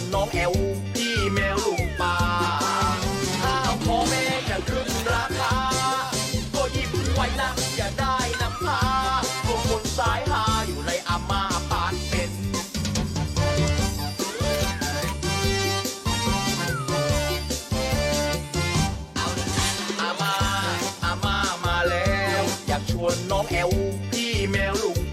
นน้องแอวพี่แมวลุงป่าข้าวพ่อแม่จะขึ้นราคา ก็ยิบไว้นะอย่าได้น้ำพาตัวคนสายหาอยู่ในอาม่าปานเป็นอามาอามามาแล้ว อยากชวนน้องแอวพี่แมวลุง